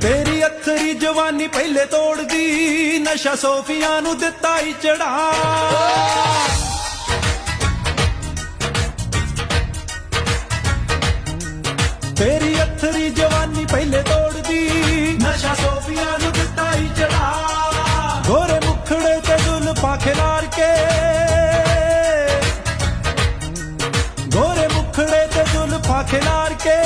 ਤੇਰੀ ਅਥਰੀ ਜਵਾਨੀ ਪਹਿਲੇ ਤੋੜਦੀ, ਨਸ਼ਾ ਸੋਫੀਆਂ ਨੂੰ ਦਿੱਤਾ ਹੀ ਚੜਾ। ਤੇਰੀ ਅਥਰੀ ਜਵਾਨੀ ਪਹਿਲੇ ਤੋੜਦੀ, ਨਸ਼ਾ ਸੋਫੀਆਂ ਨੂੰ ਦਿੱਤਾ ਹੀ ਚੜਾ। ਗੋਰੇ ਮੁਖੜੇ ਤੇ ਦੁਲ ਪਾਖਿਲਾਰ ਕੇ ਗੋਰੇ ਮੁਖੜੇ ਤੇ ਦੁਲ ਪਾਖਿਲਾਰ ਕੇ।